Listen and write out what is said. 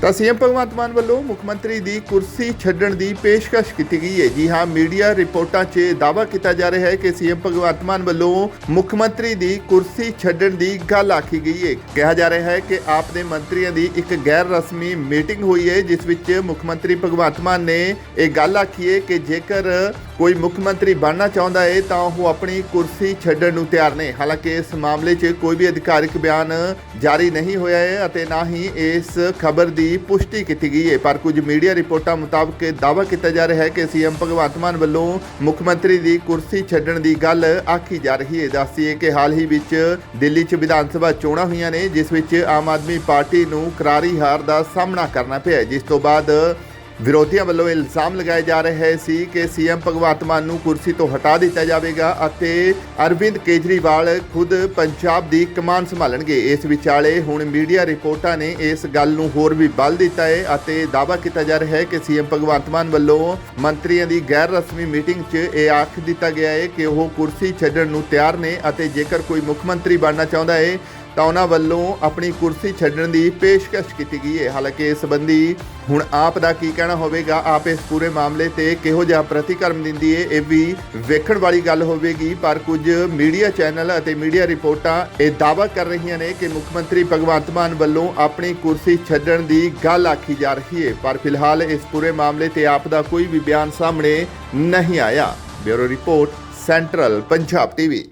ਤਾਂ ਸੀਐਮ ਭਗਵੰਤ ਮਾਨ ਵੱਲੋਂ ਮੁੱਖ ਮੰਤਰੀ ਦੀ ਕੁਰਸੀ ਛੱਡਣ ਦੀ ਪੇਸ਼ਕਸ਼ ਕੀਤੀ ਗਈ ਹੈ। ਜੀ ਹਾਂ, ਮੀਡੀਆ ਰਿਪੋਰਟਾਂ 'ਚ ਦਾਅਵਾ ਕੀਤਾ ਜਾ ਰਿਹਾ ਹੈ ਕਿ ਸੀਐਮ ਭਗਵੰਤ ਮਾਨ ਵੱਲੋਂ ਮੁੱਖ ਮੰਤਰੀ ਦੀ ਕੁਰਸੀ ਛੱਡਣ ਦੀ ਗੱਲ ਆਖੀ ਗਈ ਹੈ। ਕਿਹਾ ਜਾ ਰਿਹਾ ਹੈ ਕਿ ਆਪ ਦੇ ਮੰਤਰੀਆਂ ਦੀ ਇੱਕ ਗੈਰ ਰਸਮੀ ਮੀਟਿੰਗ ਹੋਈ ਹੈ, ਜਿਸ ਵਿੱਚ ਮੁੱਖ ਮੰਤਰੀ ਭਗਵੰਤ ਮਾਨ ਨੇ ਇਹ ਗੱਲ ਆਖੀ ਹੈ ਕਿ ਜੇਕਰ ਕੋਈ ਮੁੱਖ ਮੰਤਰੀ ਬਣਨਾ ਚਾਹੁੰਦਾ ਹੈ, ਤਾਂ ਉਹ ਆਪਣੀ ਕੁਰਸੀ ਛੱਡਣ ਨੂੰ ਤਿਆਰ ਨੇ। ਹਾਲਾਂਕਿ, ਇਸ ਮਾਮਲੇ 'ਚ ਕੋਈ ਵੀ ਅਧਿਕਾਰਿਕ ਬਿਆਨ ਜਾਰੀ ਨਹੀਂ ਹੋਇਆ ਹੈ ਅਤੇ ਨਾ ਹੀ ਇਸ ਖਬਰ ਦੀ ਪੁਸ਼ਟੀ ਕੀਤੀ ਗਈ ਹੈ। ਪਰ ਕੁਝ ਮੀਡੀਆ ਰਿਪੋਰਟਾਂ ਮੁਤਾਬਕ ਦਾਅਵਾ ਕੀਤਾ ਜਾ ਰਿਹਾ ਹੈ ਕਿ ਸੀਐਮ ਭਗਵੰਤ ਮਾਨ ਵੱਲੋਂ ਮੁੱਖ ਮੰਤਰੀ ਦੀ ਕੁਰਸੀ ਛੱਡਣ ਦੀ ਗੱਲ ਆਖੀ ਜਾ ਰਹੀ ਹੈ। ਦੱਸੀਏ ਕਿ ਹਾਲ ਹੀ ਵਿੱਚ ਦਿੱਲੀ 'ਚ ਵਿਧਾਨ ਸਭਾ ਚੋਣਾਂ ਹੋਈਆਂ ਨੇ, ਜਿਸ ਵਿੱਚ ਆਮ ਆਦਮੀ ਪਾਰਟੀ ਨੂੰ ਕਰਾਰੀ ਹਾਰ ਦਾ ਸਾਹਮਣਾ ਕਰਨਾ ਪਿਆ ਜਿਸ ਤੋਂ ਬਾਅਦ ਵਿਰੋਧੀਆਂ ਵੱਲੋਂ ਇਲਜ਼ਾਮ ਲਗਾਏ ਜਾ ਰਹੇ ਸੀ ਕਿ ਸੀਐਮ ਭਗਵੰਤ ਮਾਨ ਨੂੰ ਕੁਰਸੀ ਤੋਂ ਹਟਾ ਦਿੱਤਾ ਜਾਵੇਗਾ ਅਤੇ ਅਰਵਿੰਦ ਕੇਜਰੀਵਾਲ ਖੁਦ ਪੰਜਾਬ ਦੀ ਕਮਾਨ ਸੰਭਾਲਣਗੇ। ਇਸ ਵਿਚਾਲੇ ਹੁਣ ਮੀਡੀਆ ਰਿਪੋਰਟਾਂ ਨੇ ਇਸ ਗੱਲ ਨੂੰ ਹੋਰ ਵੀ ਬਲ ਦਿੱਤਾ ਹੈ ਅਤੇ ਦਾਅਵਾ ਕੀਤਾ ਜਾ ਰਿਹਾ ਹੈ ਕਿ ਸੀਐਮ ਭਗਵੰਤ ਮਾਨ ਵੱਲੋਂ ਮੰਤਰੀਆਂ ਦੀ ਗੈਰ ਰਸਮੀ ਮੀਟਿੰਗ 'ਚ ਇਹ ਆਖ ਦਿੱਤਾ ਗਿਆ ਹੈ ਕਿ ਉਹ ਕੁਰਸੀ ਛੱਡਣ ਨੂੰ ਤਿਆਰ ਨੇ ਅਤੇ ਜੇਕਰ ਕੋਈ ਮੁੱਖ ਮੰਤਰੀ ਬਣਨਾ ਚਾਹੁੰਦਾ ਹੈ ਤਾਂ ਉਹਨਾਂ ਵੱਲੋਂ ਆਪਣੀ ਕੁਰਸੀ ਛੱਡਣ ਦੀ ਪੇਸ਼ਕਸ਼ ਕੀਤੀ ਗਈ ਹੈ। ਹਾਲਾਂਕਿ ਇਸ ਸੰਬੰਧੀ ਹੁਣ ਆਪ ਦਾ ਕੀ ਕਹਿਣਾ ਹੋਵੇਗਾ? ਆਪ ਇਸ ਪੂਰੇ ਮਾਮਲੇ ਤੇ ਕਿਹੋ ਜਿਹਾ ਪ੍ਰਤੀਕਰਮ ਦਿੰਦੀ ਹੈ? ਇਹ ਵੀ ਵੇਖਣ ਵਾਲੀ ਗੱਲ ਹੋਵੇਗੀ, ਪਰ ਕੁਝ ਮੀਡੀਆ ਚੈਨਲ ਅਤੇ ਮੀਡੀਆ ਰਿਪੋਰਟਾਂ ਇਹ ਦਾਅਵਾ ਕਰ ਰਹੀਆਂ ਨੇ ਕਿ ਮੁੱਖ ਮੰਤਰੀ ਭਗਵੰਤ ਮਾਨ ਵੱਲੋਂ ਆਪਣੀ ਕੁਰਸੀ ਛੱਡਣ ਦੀ ਗੱਲ ਆਖੀ ਜਾ ਰਹੀ ਹੈ। ਪਰ ਫਿਲਹਾਲ ਇਸ ਪੂਰੇ ਮਾਮਲੇ ਤੇ ਆਪ ਦਾ ਕੋਈ ਵੀ ਬਿਆਨ ਸਾਹਮਣੇ ਨਹੀਂ ਆਇਆ। Bureau report, central Punjab TV.